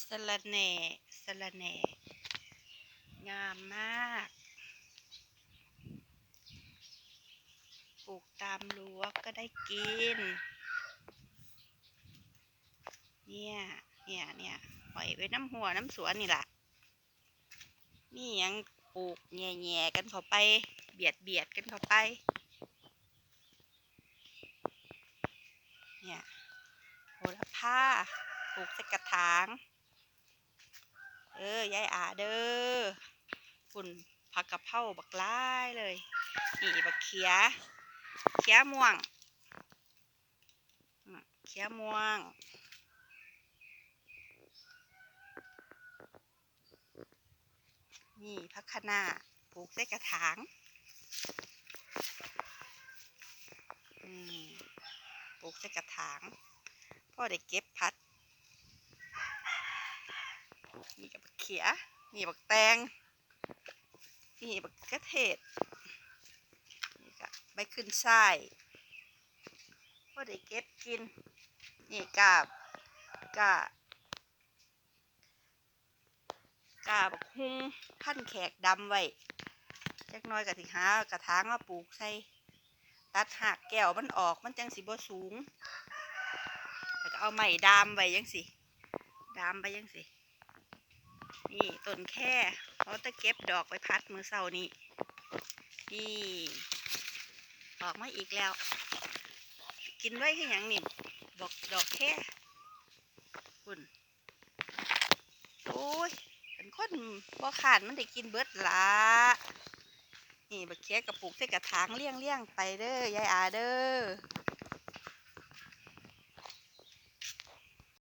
สะระแหน่สะระแหน่ งามมาก ปลูกตามรั้วก็ได้กิน เนี่ย เนี่ยเนี่ยปล่อยไว้น้ำหัวน้ำสวนนี่แหละนี่ยังปลูกแง่ๆกันเข้าไป เบียดเบียดกันเข้าไป เนี่ยโหระพาปลูกใส่กระถาง ออยายอาเด้อฝุ่นผักกะเพราบักล้ายเลยนี่บักเขีย เขียม่วง เขียม่วงนี่พักคะน้าปลูกใส่กระถางปลูกใส่กระถางพ่อได้เก็บพัด นี่กับ เขีย นี่บักแตง นี่บักกระเทศ นี่ก็ใบขึ้นไส้พอได้เก็บกิน นี่กาบกากาบักฮุงพันแขกดำไว้จักหน้อยก็สิหากระถางมาปลูกใส่ตัดหักแก้วมันออกมันจังสิบ่สูงแล้วก็เอาไม้ดามไว้ยังสิ ดามไปยังสิ นี่ต้นแค่เขาจะเก็บดอกไปพัดมือเสานี่นี่ออกมาอีกแล้ว กินไว้คือหยังนี่บอกดอกแค่คุณโอ้ยเป็นคนบ่ขานมันได้กินเบิดละนี่บักแค่กระปุกใส่กระถางเลี้ยงเลี้ยงๆไปเด้อยายอาเด้อ